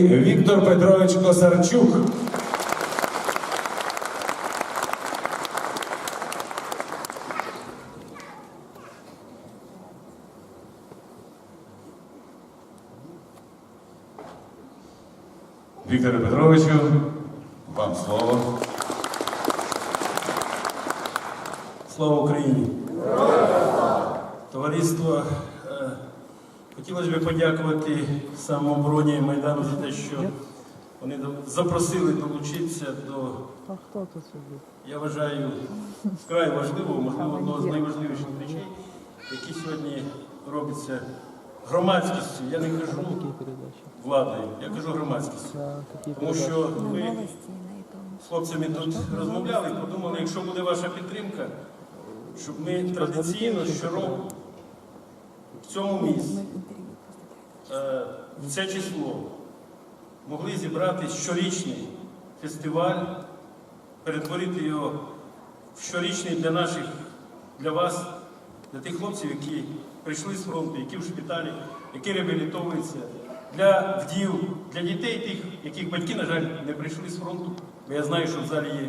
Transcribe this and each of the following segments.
Віктор Петрович Косарчук. Вікторе Петровичу, вам слово. Слава Україні! Товариство, хотілося б подякувати самообороні Майдану за те, що вони запросили долучитися до, А хто тут я вважаю, вкрай важливого, можливо, одного з найважливіших речей, які сьогодні робляться громадськістю. Я не кажу владою, я кажу громадськістю. Тому що ми на этом. з хлопцями тут розмовляли і подумали, якщо буде ваша підтримка, щоб ми традиційно щороку в цьому місці в це число могли зібрати щорічний фестиваль, перетворити його в щорічний для наших, для вас, для тих хлопців, які прийшли з фронту, які в шпиталі, які реабілітовуються, для вдів, для дітей тих, яких батьки, на жаль, не прийшли з фронту. Бо я знаю, що в залі є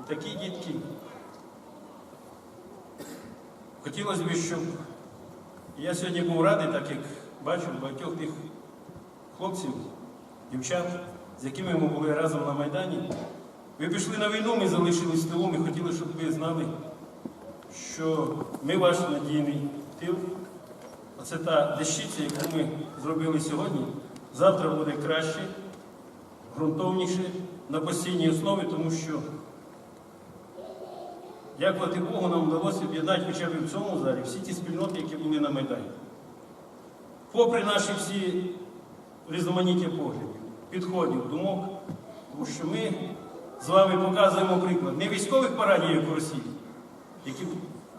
і такі дітки. Хотілося б, щоб я сьогодні був радий, так як бачу багатьох тих хлопців, дівчат, з якими ми були разом на Майдані. Ви пішли на війну, ми залишились тилу, ми хотіли, щоб ви знали, що ми ваш надійний тил. Оце та дещиця, яку ми зробили сьогодні. Завтра буде краще, ґрунтовніше, на постійній основі, тому що, дякувати Богу, нам вдалося об'єднати хоча б в цьому залі всі ті спільноти, які були на Майдані. Попри наші всі різноманіття поглядів, підходів, думок, тому що ми з вами показуємо приклад не військових парадів, як у Росії, які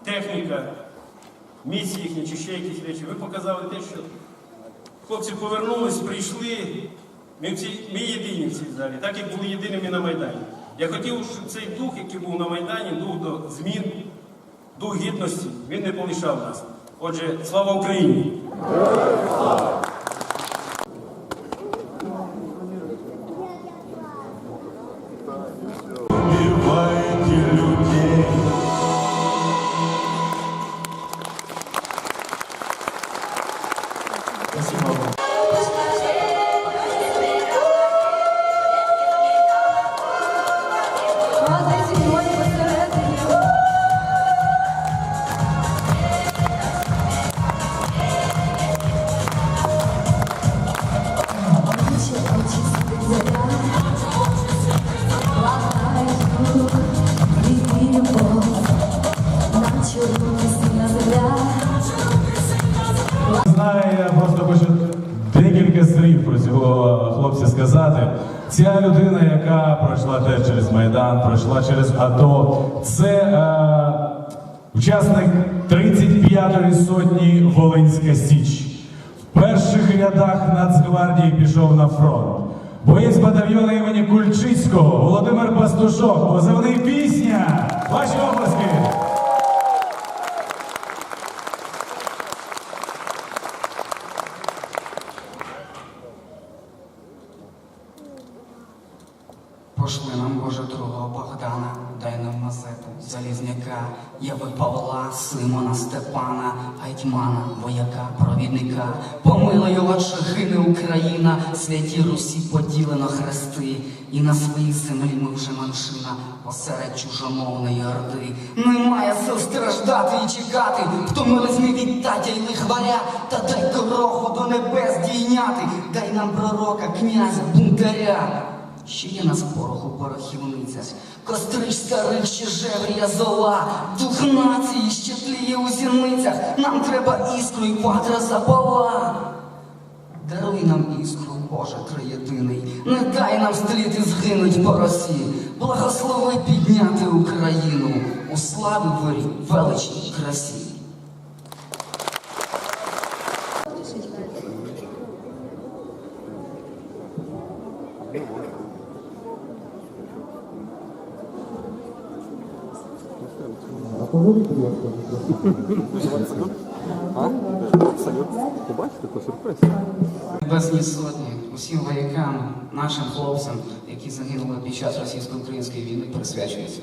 техніка, місії їхні чи ще якісь речі. Ви показали те, що хлопці повернулись, прийшли. Ми, всі, ми єдині в цій залі, так як були єдиними на Майдані. Я хотів, щоб цей дух, який був на Майдані, дух до змін, дух гідності, він не полишав нас. Отже, слава Україні! Убиваете Знаю, я просто хочу декілька слів про цього хлопця сказати. Ця людина, яка пройшла теж через Майдан, пройшла через АТО, це е, учасник 35-ї сотні Волинська Січ. В перших рядах Нацгвардії пішов на фронт. Боєць батальйону імені Кульчицького Володимир Пастушок, позивний пісня. Ваші обласки! Пошли нам, Боже, другого Богдана, дай нам Мазепу, Залізняка, Єви Павла, Симона, Степана, Гетьмана, вояка, провідника. Його, чи гине Україна, святі Русі поділено хрести, і на своїй землі ми вже меншина, посеред чужомовної орди. Немає сил страждати і чекати, втомились ми від татя й лихваря, та дай дорогу до небес дійняти, дай нам пророка, князя, бунтаря. Ще є нас пороху порохівниця, кострич старих ще жеврія зола, дух нації ще тліє у зіницях, нам треба іскру і ватра запала. Даруй нам іскру, Боже триєдиний, не дай нам стріти згинуть по росі, благослови підняти Україну у славі вирі, величній красі. Позвоните, будь ласка. Ти то сюрприз. Небесні сотні, усім воякам, нашим хлопцям, які загинули під час російсько-української війни, присвячується.